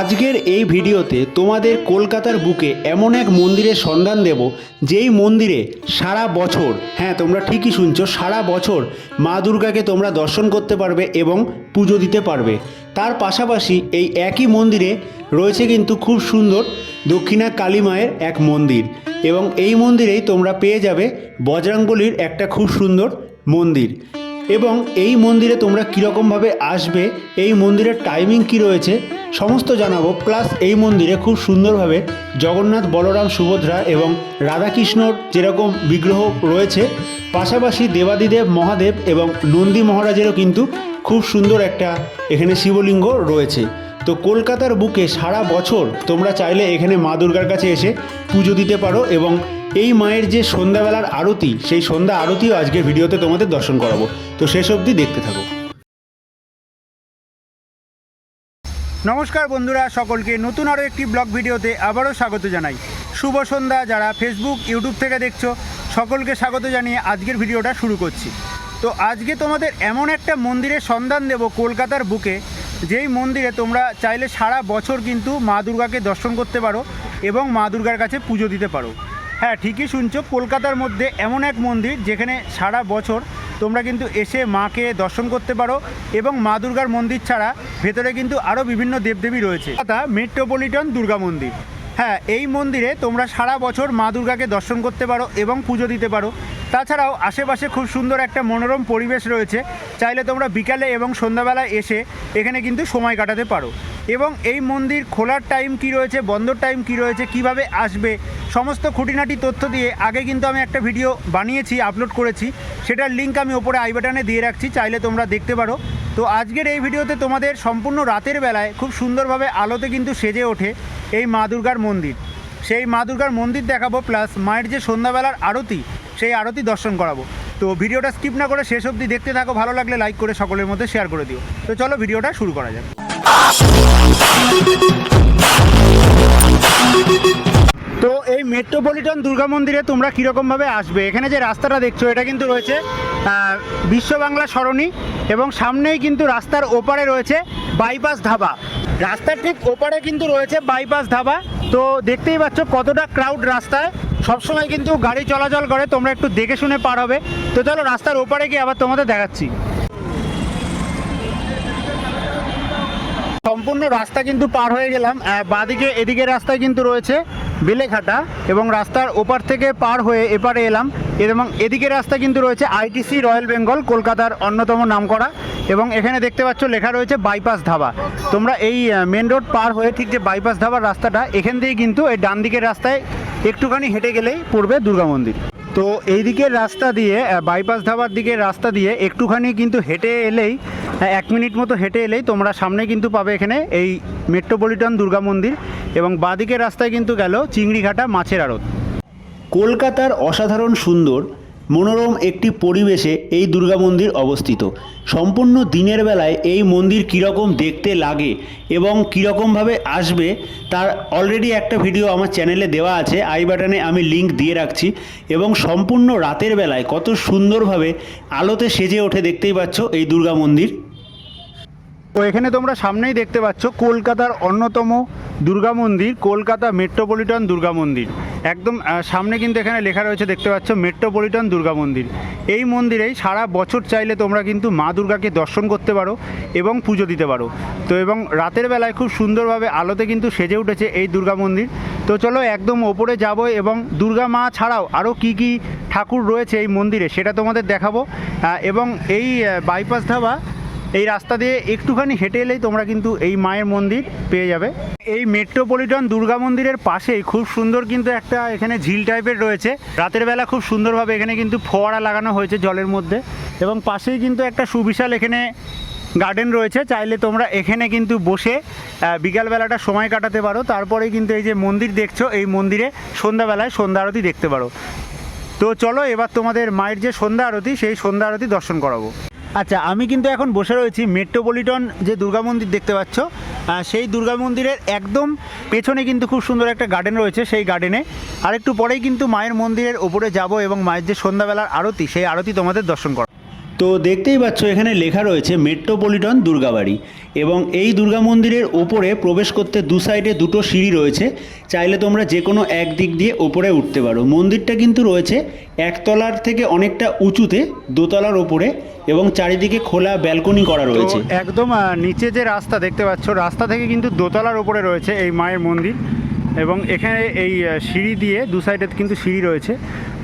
আজকের এই ভিডিওতে তোমাদের কলকাতার বুকে এমন এক মন্দিরের সন্ধান দেব, যেই মন্দিরে সারা বছর হ্যাঁ তোমরা ঠিকই শুনছো, সারা বছর মা দুর্গাকে তোমরা দর্শন করতে পারবে এবং পুজো দিতে পারবে। তার পাশাপাশি এই একই মন্দিরে রয়েছে কিন্তু খুব সুন্দর দক্ষিণা কালী মায়ের এক মন্দির এবং এই মন্দিরেই তোমরা পেয়ে যাবে বজরাঙ্গলির একটা খুব সুন্দর মন্দির। এবং এই মন্দিরে তোমরা কীরকমভাবে আসবে, এই মন্দিরের টাইমিং কি রয়েছে, সমস্ত জানাব। প্লাস এই মন্দিরে খুব সুন্দরভাবে জগন্নাথ, বলরাম, সুভদ্রা এবং রাধাকৃষ্ণর যেরকম বিগ্রহ রয়েছে, পাশাপাশি দেবাদিদেব, মহাদেব এবং নন্দী মহারাজেরও কিন্তু খুব সুন্দর একটা এখানে শিবলিঙ্গ রয়েছে। তো কলকাতার বুকে সারা বছর তোমরা চাইলে এখানে মা দুর্গার কাছে এসে পুজো দিতে পারো এবং এই মায়ের যে সন্ধ্যাবেলার আরতি, সেই সন্ধ্যা আরতিও আজকের ভিডিওতে তোমাদের দর্শন করাবো। তো শেষ অবধি দেখতে থাকো। নমস্কার বন্ধুরা, সকলকে নতুন আরও একটি ব্লগ ভিডিওতে আবারও স্বাগত জানাই। শুভ সন্ধ্যা, যারা ফেসবুক ইউটিউব থেকে দেখছ, সকলকে স্বাগত জানিয়ে আজকের ভিডিওটা শুরু করছি। তো আজকে তোমাদের এমন একটা মন্দিরের সন্ধান দেব কলকাতার বুকে, যেই মন্দিরে তোমরা চাইলে সারা বছর কিন্তু মা দুর্গাকে দর্শন করতে পারো এবং মা দুর্গার কাছে পুজো দিতে পারো। হ্যাঁ ঠিকই শুনছো। কলকাতার মধ্যে এমন এক মন্দির যেখানে সারা বছর তোমরা কিন্তু এসে মাকে দর্শন করতে পারো এবং মা দুর্গার মন্দির ছাড়া ভেতরে কিন্তু আরও বিভিন্ন দেবদেবী রয়েছে। কলকাতা মেট্রোপলিটন দুর্গা মন্দির। হ্যাঁ এই মন্দিরে তোমরা সারা বছর মা দুর্গাকে দর্শন করতে পারো এবং পুজো দিতে পারো। তাছাড়াও আশেপাশে খুব সুন্দর একটা মনোরম পরিবেশ রয়েছে। চাইলে তোমরা বিকালে এবং সন্ধ্যাবেলায় এসে এখানে কিন্তু সময় কাটাতে পারো। এবং এই মন্দির খোলার টাইম কি রয়েছে, বন্ধর টাইম কি রয়েছে, কীভাবে আসবে, সমস্ত খুঁটিনাটি তথ্য দিয়ে আগে কিন্তু আমি একটা ভিডিও বানিয়েছি আপলোড করেছি। সেটার লিঙ্ক আমি ওপরে আই বাটনে দিয়ে রাখছি, চাইলে তোমরা দেখতে পারো। তো আজকের এই ভিডিওতে তোমাদের সম্পূর্ণ রাতের বেলায় খুব সুন্দরভাবে আলোতে কিন্তু সেজে ওঠে এই মা দুর্গার মন্দির। সেই মা দুর্গার মন্দির দেখাবো প্লাস মায়ের যে সন্ধ্যাবেলার আরতি, সেই আরতি দর্শন করাবো। তো ভিডিওটা স্কিপ না করে শেষ অবধি দেখতে থাকো, ভালো লাগলে লাইক করে সকলের মধ্যে শেয়ার করে দিও। তো চলো ভিডিওটা শুরু করা যাক। তো এই মেট্রোপলিটন দুর্গা মন্দিরে তোমরা কীরকমভাবে আসবে? এখানে যে রাস্তাটা দেখছ, এটা কিন্তু রয়েছে বিশ্ব বাংলা সরণি এবং সামনেই কিন্তু রাস্তার ওপারে রয়েছে বাইপাস ধাবা। রাস্তার ঠিক ওপারে কিন্তু রয়েছে বাইপাস ধাবা। তো দেখতেই পাচ্ছ কতটা ক্রাউড রাস্তায়। সবসময় কিন্তু গাড়ি চলাচল করে, তোমরা একটু দেখে শুনে পার হবে। তো চলো রাস্তার ওপারে গিয়ে আবার তোমাদের দেখাচ্ছি। সম্পূর্ণ রাস্তা কিন্তু পার হয়ে গেলাম। বাঁদিকে এদিকে রাস্তায় কিন্তু রয়েছে বেলেঘাটা এবং রাস্তার ওপার থেকে পার হয়ে এপারে এলাম। এবং এদিকে রাস্তা কিন্তু রয়েছে আইটিসি রয়্যাল বেঙ্গল কলকাতার অন্যতম নামকরা এবং এখানে দেখতে পাচ্ছ লেখা রয়েছে বাইপাস ধাবা। তোমরা এই মেন রোড পার হয়ে ঠিক যে বাইপাস ধাবার রাস্তাটা, এখান দিয়ে কিন্তু এই ডান দিকের রাস্তায় একটুখানি হেঁটে গেলেই পড়বে দুর্গা মন্দির। তো এই দিকের রাস্তা দিয়ে বাইপাস ধাবার দিকের রাস্তা দিয়ে একটুখানি কিন্তু হেঁটে এলেই এক মিনিট মতো হেঁটে এলেই তোমরা সামনে কিন্তু পাবে এখানে এই মেট্রোপলিটন দুর্গা মন্দির এবং বাঁদিকের রাস্তায় কিন্তু গেল চিংড়িঘাটা মাছের আড়ত। কলকাতার অসাধারণ সুন্দর, মনোরম একটি পরিবেশে এই দুর্গা মন্দির অবস্থিত। সম্পূর্ণ দিনের বেলায় এই মন্দির কীরকম দেখতে লাগে এবং কীরকমভাবে আসবে, তার অলরেডি একটা ভিডিও আমার চ্যানেলে দেওয়া আছে, আই বাটনে আমি লিংক দিয়ে রাখছি এবং সম্পূর্ণ রাতের বেলায় কত সুন্দরভাবে আলোতে সেজে ওঠে দেখতেই পাচ্ছ এই দুর্গা মন্দির। তো এখানে তোমরা সামনেই দেখতে পাচ্ছ কলকাতার অন্যতম দুর্গা মন্দির, কলকাতা মেট্রোপলিটন দুর্গা মন্দির। একদম সামনে কিন্তু এখানে লেখা রয়েছে, দেখতে পাচ্ছ, মেট্রোপলিটন দুর্গা মন্দির। এই মন্দিরেই সারা বছর চাইলে তোমরা কিন্তু মা দুর্গাকে দর্শন করতে পারো এবং পুজো দিতে পারো। তো এবং রাতের বেলায় খুব সুন্দরভাবে আলোতে কিন্তু সেজে উঠেছে এই দুর্গা মন্দির। তো চলো একদম ওপরে যাব এবং দুর্গা মা ছাড়াও আরও কি কি ঠাকুর রয়েছে এই মন্দিরে সেটা তোমাদের দেখাবো। এবং এই বাইপাস ধাবা এই রাস্তা দিয়ে একটুখানি হেঁটে এলেই তোমরা কিন্তু এই মায়ের মন্দির পেয়ে যাবে। এই মেট্রোপলিটন দুর্গা মন্দিরের পাশেই খুব সুন্দর কিন্তু একটা এখানে ঝিল টাইপের রয়েছে। রাতের বেলা খুব সুন্দরভাবে এখানে কিন্তু ফোয়ারা লাগানো হয়েছে জলের মধ্যে এবং পাশেই কিন্তু একটা সুবিশাল এখানে গার্ডেন রয়েছে। চাইলে তোমরা এখানে কিন্তু বসে বিকালবেলাটা সময় কাটাতে পারো। তারপরে কিন্তু এই যে মন্দির দেখছ, এই মন্দিরে সন্ধ্যাবেলায় সন্ধ্যা আরতি দেখতে পারো। তো চলো এবার তোমাদের মায়ের যে সন্ধ্যা আরতি, সেই সন্ধ্যা আরতি দর্শন করাবো। আচ্ছা আমি কিন্তু এখন বসে রয়েছি মেট্রোপলিটন যে দুর্গা মন্দির দেখতে পাচ্ছ সেই দুর্গা মন্দিরের একদম পেছনে কিন্তু খুব সুন্দর একটা গার্ডেন রয়েছে সেই গার্ডেনে আরেকটু পরেই কিন্তু মায়ের মন্দিরের ওপরে যাব এবং মায়ের যে সন্ধ্যাবেলার আরতি, সেই আরতি তোমাদের দর্শন করো তো দেখতেই পাচ্ছ এখানে লেখা রয়েছে মেট্রোপলিটন দুর্গাবাড়ি এবং এই দুর্গা মন্দিরের ওপরে প্রবেশ করতে দু সাইডে দুটো সিঁড়ি রয়েছে। চাইলে তোমরা যে কোনো এক দিক দিয়ে ওপরে উঠতে পারো। মন্দিরটা কিন্তু রয়েছে একতলার থেকে অনেকটা উঁচুতে দোতলার ওপরে এবং চারিদিকে খোলা ব্যালকনি করা রয়েছে। একদম নিচে যে রাস্তা দেখতে পাচ্ছ রাস্তা থেকে কিন্তু দোতলার ওপরে রয়েছে এই মায়ের মন্দির। এবং এখানে এই সিঁড়ি দিয়ে দু সাইডে কিন্তু সিঁড়ি রয়েছে।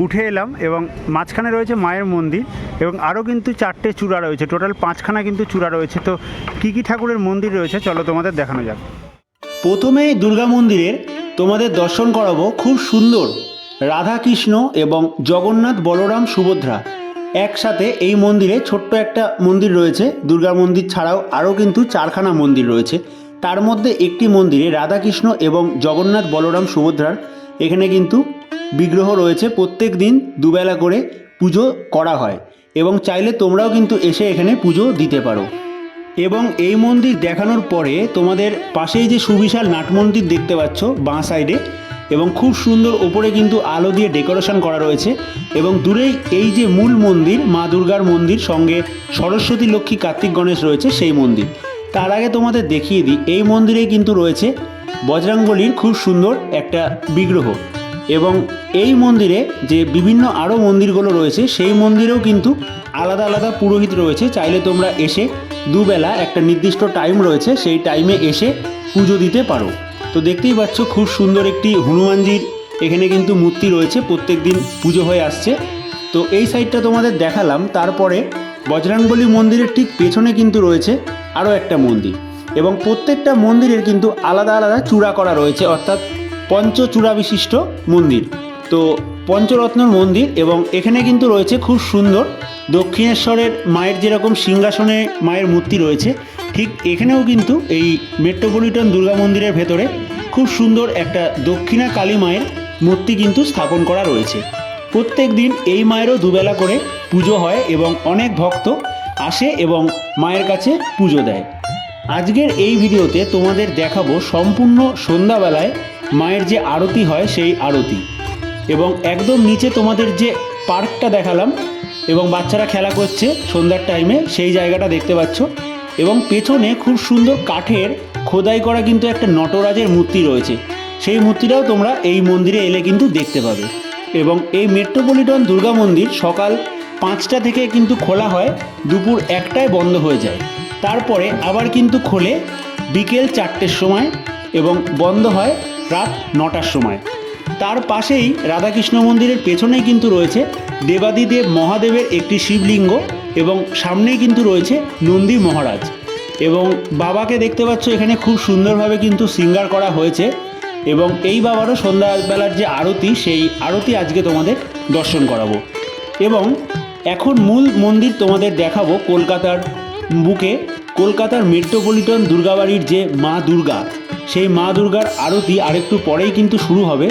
উঠে এলাম এবং মাঝখানে রয়েছে মায়ের মন্দির এবং আরও কিন্তু চারটে চূড়া রয়েছে। টোটাল পাঁচখানা কিন্তু চূড়া রয়েছে। তো কী কী ঠাকুরের মন্দির রয়েছে? চলো তোমাদের দেখানো যাক। প্রথমে দুর্গা মন্দিরের তোমাদের দর্শন করাবো খুব সুন্দর রাধাকৃষ্ণ এবং জগন্নাথ বলরাম সুভদ্রা। একসাথে এই মন্দিরে ছোট্ট একটা মন্দির রয়েছে। দুর্গা মন্দির ছাড়াও আরও কিন্তু চারখানা মন্দির রয়েছে। তার মধ্যে একটি মন্দিরে রাধাকৃষ্ণ এবং জগন্নাথ বলরাম সুভদ্রার এখানে কিন্তু বিগ্রহ রয়েছে। প্রত্যেক দিন দুবেলা করে পুজো করা হয় এবং চাইলে তোমরাও কিন্তু এসে এখানে পুজো দিতে পারো। এবং এই মন্দির দেখানোর পরে তোমাদের পাশেই যে সুবিশাল নাট মন্দির দেখতে পাচ্ছ বাঁ সাইডে এবং খুব সুন্দর ওপরে কিন্তু আলো দিয়ে ডেকোরেশন করা রয়েছে এবং দূরেই এই যে মূল মন্দির মা দুর্গার মন্দির সঙ্গে সরস্বতী লক্ষ্মী কার্তিক গণেশ রয়েছে সেই মন্দির। তার আগে তোমাদের দেখিয়ে দিই, এই মন্দিরেই কিন্তু রয়েছে বজরাঙ্গলির খুব সুন্দর একটা বিগ্রহ। এবং এই মন্দিরে যে বিভিন্ন আরও মন্দিরগুলো রয়েছে, সেই মন্দিরেও কিন্তু আলাদা আলাদা পুরোহিত রয়েছে। চাইলে তোমরা এসে দুবেলা একটা নির্দিষ্ট টাইম রয়েছে, সেই টাইমে এসে পুজো দিতে পারো। তো দেখতেই পাচ্ছ, খুব সুন্দর একটি হনুমানজির এখানে কিন্তু মূর্তি রয়েছে প্রত্যেক দিন পুজো হয়ে আসছে। তো এই সাইডটা তোমাদের দেখালাম, তারপরে বজরাঙ্গলি মন্দিরের ঠিক পেছনে কিন্তু রয়েছে আরও একটা মন্দির। এবং প্রত্যেকটা মন্দিরের কিন্তু আলাদা আলাদা চূড়া করা রয়েছে, অর্থাৎ পঞ্চচূড়া বিশিষ্ট মন্দির। তো পঞ্চরত্নর মন্দির এবং এখানে কিন্তু রয়েছে খুব সুন্দর দক্ষিণেশ্বরের মায়ের যেরকম সিংহাসনে মায়ের মূর্তি রয়েছে, ঠিক এখানেও কিন্তু এই মেট্রোপলিটন দুর্গা মন্দিরের ভেতরে খুব সুন্দর একটা দক্ষিণা কালী মায়ের মূর্তি কিন্তু স্থাপন করা রয়েছে। প্রত্যেক দিন এই মায়েরও দুবেলা করে পুজো হয় এবং অনেক ভক্ত আসে এবং মায়ের কাছে পুজো দেয়। আজকের এই ভিডিওতে তোমাদের দেখাবো সম্পূর্ণ সন্ধ্যাবেলায় মায়ের যে আরতি হয় সেই আরতি এবং একদম নিচে তোমাদের যে পার্কটা দেখালাম এবং বাচ্চারা খেলা করছে সন্ধ্যার টাইমে সেই জায়গাটা দেখতে পাচ্ছ এবং পেছনে খুব সুন্দর কাঠের খোদাই করা কিন্তু একটা নটরাজের মূর্তি রয়েছে। সেই মূর্তিটাও তোমরা এই মন্দিরে এলে কিন্তু দেখতে পাবে এবং এই মেট্রোপলিটন দুর্গা মন্দির সকাল পাঁচটা থেকে কিন্তু খোলা হয়, দুপুর একটায় বন্ধ হয়ে যায়। তারপরে আবার কিন্তু খোলে বিকেল চারটের সময় এবং বন্ধ হয় রাত নটার সময়। তার পাশেই রাধাকৃষ্ণ মন্দিরের পেছনেই কিন্তু রয়েছে দেবাদিদেব মহাদেবের একটি শিবলিঙ্গ এবং সামনেই কিন্তু রয়েছে নন্দী মহারাজ। এবং বাবাকে দেখতে পাচ্ছ, এখানে খুব সুন্দরভাবে কিন্তু সিঙ্গার করা হয়েছে এবং এই বাবারও সন্ধ্যাবেলার যে আরতি, সেই আরতি আজকে তোমাদের দর্শন করাবো। এবং এখন মূল মন্দির তোমাদের দেখাবো কলকাতার বুকে। কলকাতার মেট্রোপলিটন দুর্গাবাড়ির যে মা দুর্গা, সেই মা দুর্গার আরতি আরেকটু পরেই কিন্তু শুরু হবে।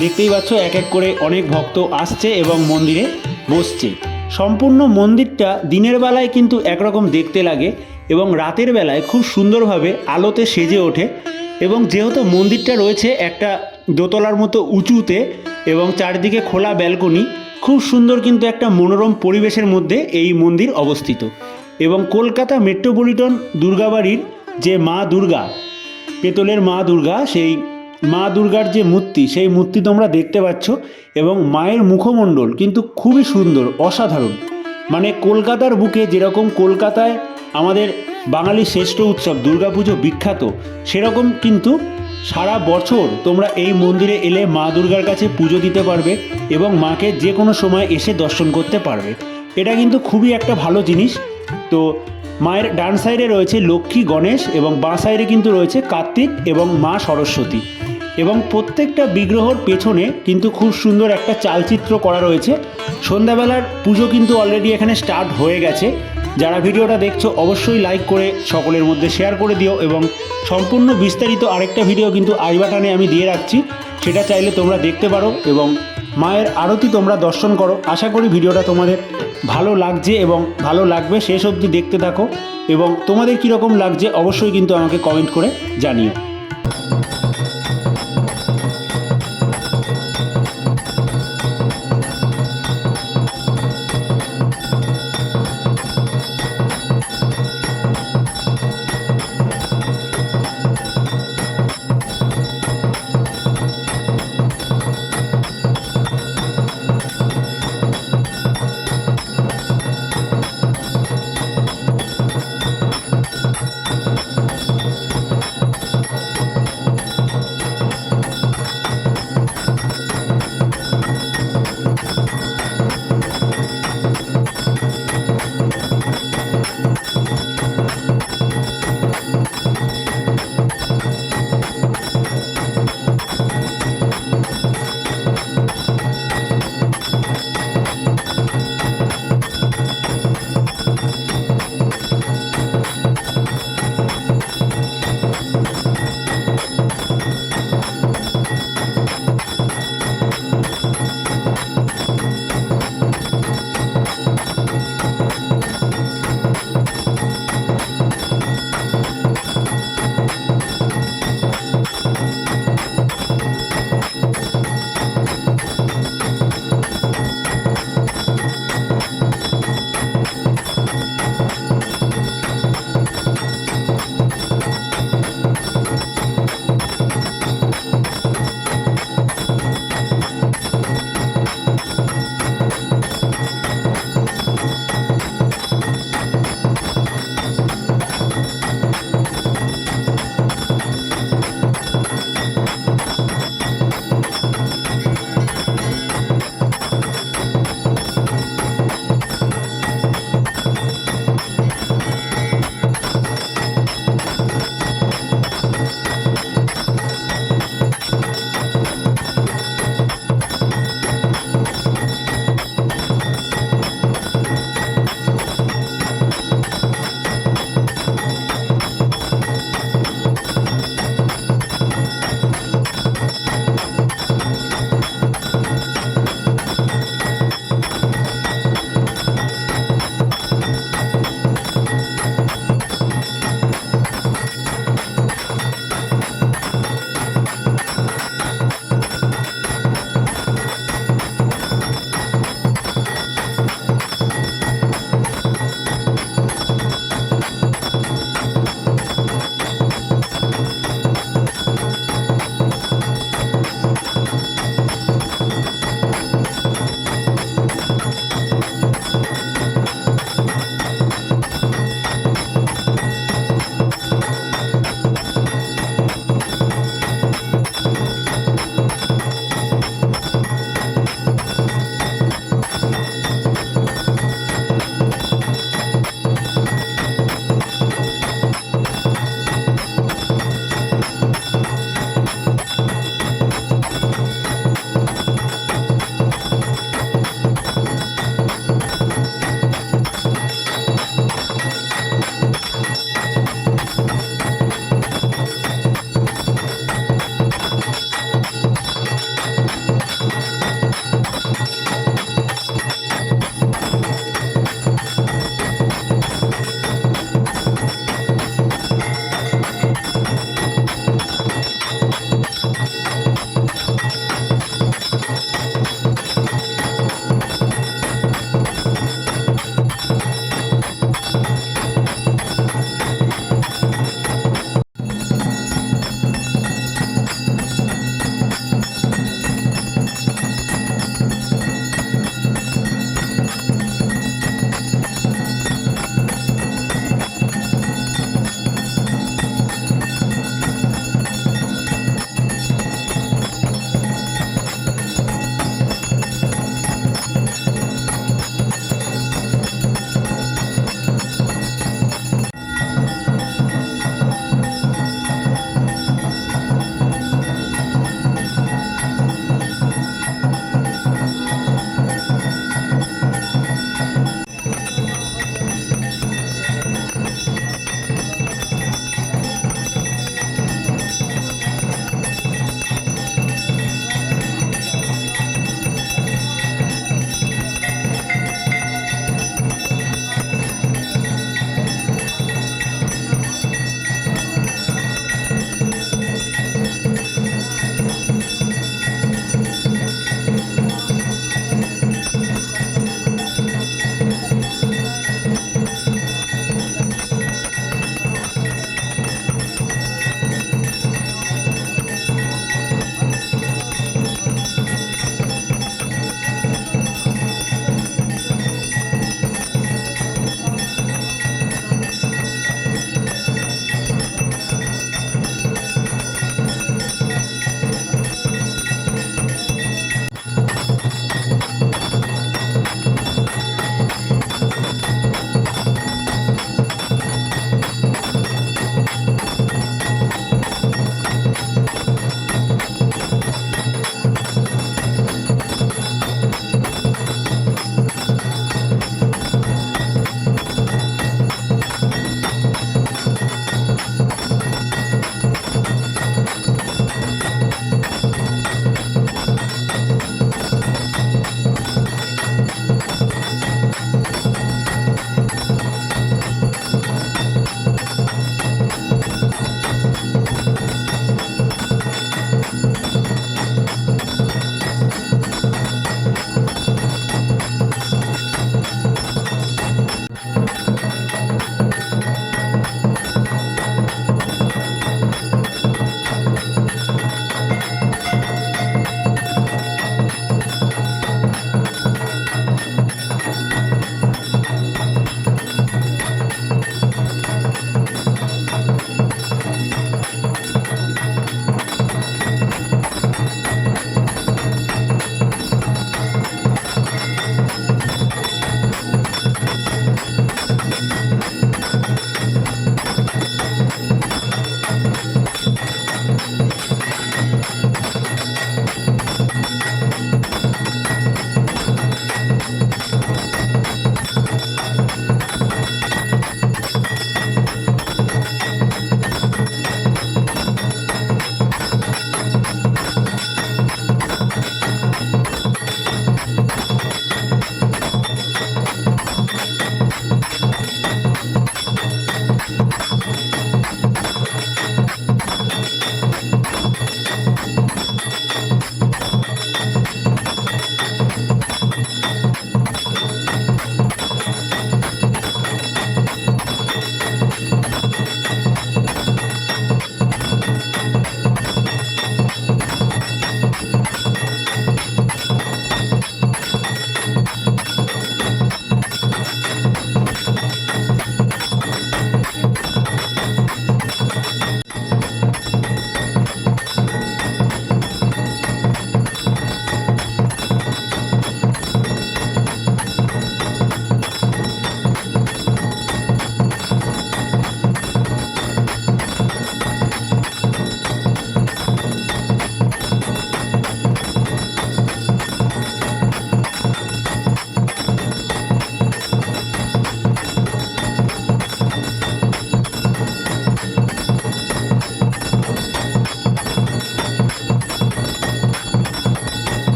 দেখতেই পাচ্ছ, এক এক করে অনেক ভক্ত আসছে এবং মন্দিরে বসছে। সম্পূর্ণ মন্দিরটা দিনের বেলায় কিন্তু একরকম দেখতে লাগে এবং রাতের বেলায় খুব সুন্দরভাবে আলোতে সেজে ওঠে এবং যেহেতু মন্দিরটা রয়েছে একটা দোতলার মতো উঁচুতে এবং চারদিকে খোলা ব্যালকনি খুব সুন্দর কিন্তু একটা মনোরম পরিবেশের মধ্যে এই মন্দির অবস্থিত। এবং কলকাতা মেট্রোপলিটন দুর্গাবাড়ির যে মা দুর্গা, পেতলের মা দুর্গা, সেই মা দুর্গার যে মূর্তি, সেই মূর্তি তোমরা দেখতে পাচ্ছ এবং মায়ের মুখমণ্ডল কিন্তু খুবই সুন্দর, অসাধারণ। মানে কলকাতার বুকে যেরকম কলকাতায় আমাদের বাঙালির শ্রেষ্ঠ উৎসব দুর্গাপুজো বিখ্যাত, সেরকম কিন্তু সারা বছর তোমরা এই মন্দিরে এলে মা দুর্গার কাছে পুজো দিতে পারবে এবং মাকে যে কোনো সময় এসে দর্শন করতে পারবে। এটা কিন্তু খুবই একটা ভালো জিনিস। তো মায়ের ডান সাইডে রয়েছে লক্ষ্মী, গণেশ এবং বাঁ সাইডে কিন্তু রয়েছে কার্তিক এবং মা সরস্বতী। এবং প্রত্যেকটা বিগ্রহর পেছনে কিন্তু খুব সুন্দর একটা চালচিত্র করা রয়েছে। সন্ধ্যাবেলার পুজো কিন্তু অলরেডি এখানে স্টার্ট হয়ে গেছে। যারা ভিডিওটা দেখছ, অবশ্যই লাইক করে সকলের মধ্যে শেয়ার করে দিও এবং সম্পূর্ণ বিস্তারিত আরেকটা ভিডিও কিন্তু আই বাটানে আমি দিয়ে রাখছি। সেটা চাইলে তোমরা দেখতে পারো এবং মায়ের আরতি তোমরা দর্শন করো। আশা করি ভিডিওটা তোমাদের ভালো লাগছে এবং ভালো লাগবে। শেষ অবধি দেখতে থাকো এবং তোমাদের কীরকম লাগছে অবশ্যই কিন্তু আমাকে কমেন্ট করে জানিও।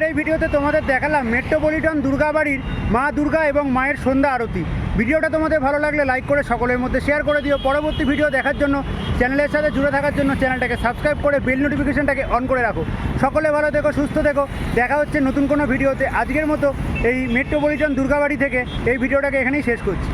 আজকের এই ভিডিওতে তোমাদের দেখালাম মেট্রোপলিটন দুর্গাবাড়ির মা দুর্গা এবং মায়ের সন্ধ্যা আরতি। ভিডিওটা তোমাদের ভালো লাগলে লাইক করে সকলের মধ্যে শেয়ার করে দিও। পরবর্তী ভিডিও দেখার জন্য চ্যানেলের সাথে জুড়ে থাকার জন্য চ্যানেলটাকে সাবস্ক্রাইব করে বেল নোটিফিকেশনটাকে অন করে রাখো। সকলে ভালো থেকো, সুস্থ থেকো। দেখা হচ্ছে নতুন কোনো ভিডিওতে। আজকের মতো এই মেট্রোপলিটন দুর্গাবাড়ি থেকে এই ভিডিওটাকে এখানেই শেষ করছি।